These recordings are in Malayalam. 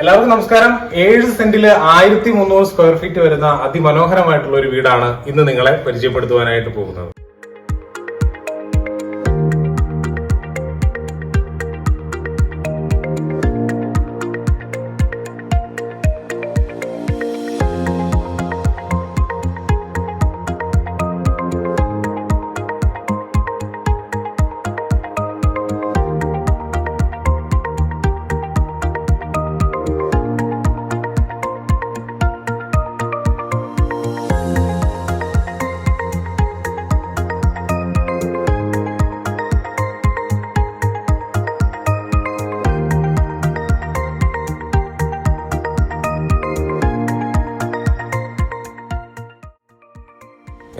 എല്ലാവർക്കും നമസ്കാരം. ഏഴ് സെന്റിൽ ആയിരത്തി മുന്നൂറ് സ്ക്വയർ ഫീറ്റ് വരുന്ന അതിമനോഹരമായിട്ടുള്ള ഒരു വീടാണ് ഇന്ന് നിങ്ങളെ പരിചയപ്പെടുത്തുവാനായിട്ട് പോകുന്നത്.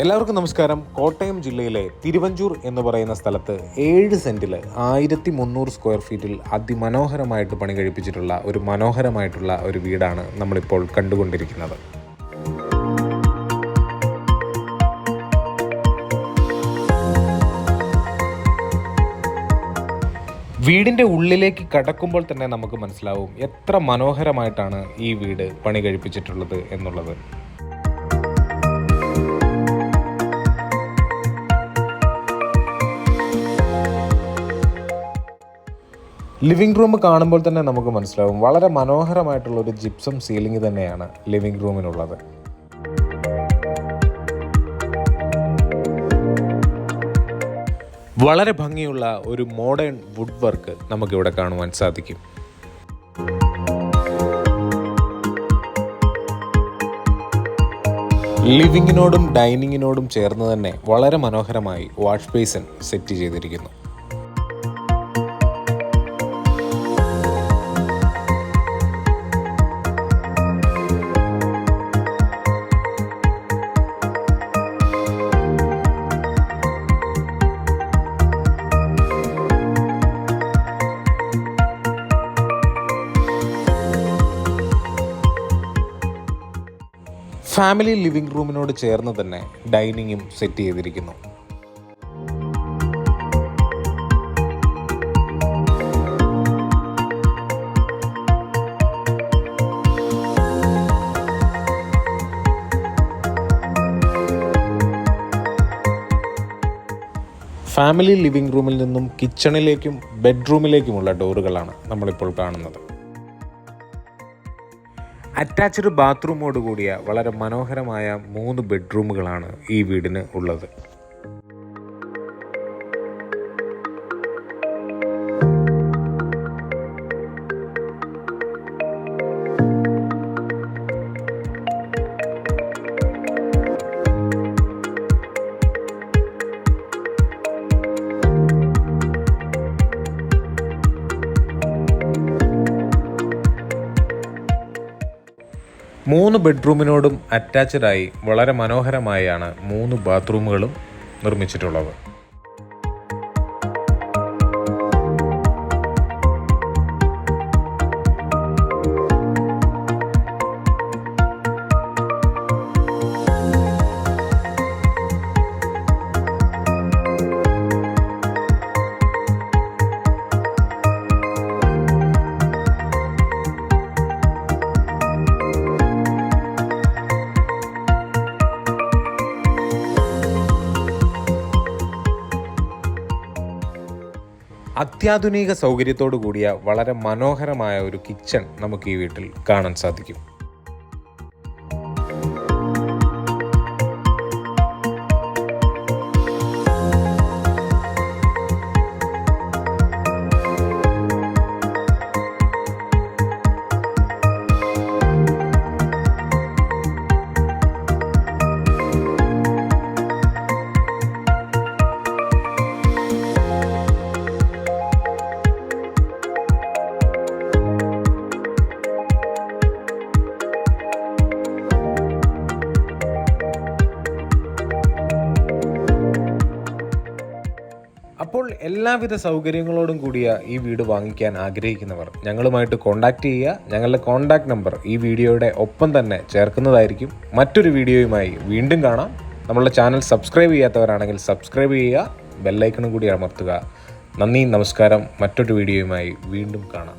എല്ലാവർക്കും നമസ്കാരം. കോട്ടയം ജില്ലയിലെ തിരുവഞ്ചൂർ എന്ന് പറയുന്ന സ്ഥലത്ത് ഏഴ് സെന്റിൽ ആയിരത്തി മുന്നൂറ് സ്ക്വയർ ഫീറ്റിൽ അതിമനോഹരമായിട്ട് പണി കഴിപ്പിച്ചിട്ടുള്ള ഒരു മനോഹരമായിട്ടുള്ള ഒരു വീടാണ് നമ്മളിപ്പോൾ കണ്ടുകൊണ്ടിരിക്കുന്നത്. വീടിന്റെ ഉള്ളിലേക്ക് കടക്കുമ്പോൾ തന്നെ നമുക്ക് മനസ്സിലാവും എത്ര മനോഹരമായിട്ടാണ് ഈ വീട് പണി കഴിപ്പിച്ചിട്ടുള്ളത് എന്നുള്ളത്. ലിവിംഗ് റൂം കാണുമ്പോൾ തന്നെ നമുക്ക് മനസ്സിലാവും. വളരെ മനോഹരമായിട്ടുള്ള ഒരു ജിപ്സം സീലിംഗ് തന്നെയാണ് ലിവിംഗ് റൂമിനുള്ളത് വളരെ ഭംഗിയുള്ള ഒരു മോഡേൺ വുഡ് വർക്ക് നമുക്കിവിടെ കാണുവാൻ സാധിക്കും. ലിവിങ്ങിനോടും ഡൈനിങ്ങിനോടും ചേർന്ന് തന്നെ വളരെ മനോഹരമായി വാഷ് ബേസിൻ സെറ്റ് ചെയ്തിരിക്കുന്നു. ഫാമിലി ലിവിംഗ് റൂമിനോട് ചേർന്ന് തന്നെ ഡൈനിങ്ങും സെറ്റ് ചെയ്തിരിക്കുന്നു. ഫാമിലി ലിവിംഗ് റൂമിൽ നിന്നും കിച്ചണിലേക്കും ബെഡ്റൂമിലേക്കുമുള്ള ഡോറുകളാണ് നമ്മളിപ്പോൾ കാണുന്നത്. അറ്റാച്ച്ഡ് ബാത്റൂമോട് കൂടിയ വളരെ മനോഹരമായ മൂന്ന് ബെഡ്റൂമുകളാണ് ഈ വീടിന് ഉള്ളത്. മൂന്ന് ബെഡ്റൂമിനോടും അറ്റാച്ച്ഡായി വളരെ മനോഹരമായാണ് മൂന്ന് ബാത്റൂമുകളും നിർമ്മിച്ചിട്ടുള്ളത്. അത്യാധുനിക സൗകര്യത്തോടു കൂടിയ വളരെ മനോഹരമായ ഒരു കിച്ചൺ നമുക്ക് ഈ വീട്ടിൽ കാണാൻ സാധിക്കും. അപ്പോൾ എല്ലാവിധ സൗകര്യങ്ങളോടും കൂടിയ ഈ വീട് വാങ്ങിക്കാൻ ആഗ്രഹിക്കുന്നവർ ഞങ്ങളുമായിട്ട് കോൺടാക്റ്റ് ചെയ്യുക. ഞങ്ങളുടെ കോൺടാക്ട് നമ്പർ ഈ വീഡിയോയുടെ ഒപ്പം തന്നെ ചേർക്കുന്നതായിരിക്കും. മറ്റൊരു വീഡിയോയുമായി വീണ്ടും കാണാം. നമ്മളുടെ ചാനൽ സബ്സ്ക്രൈബ് ചെയ്യാത്തവരാണെങ്കിൽ സബ്സ്ക്രൈബ് ചെയ്യുക. ബെല്ലൈക്കണും കൂടി അമർത്തുക. നന്ദി നമസ്കാരം. മറ്റൊരു വീഡിയോയുമായി വീണ്ടും കാണാം.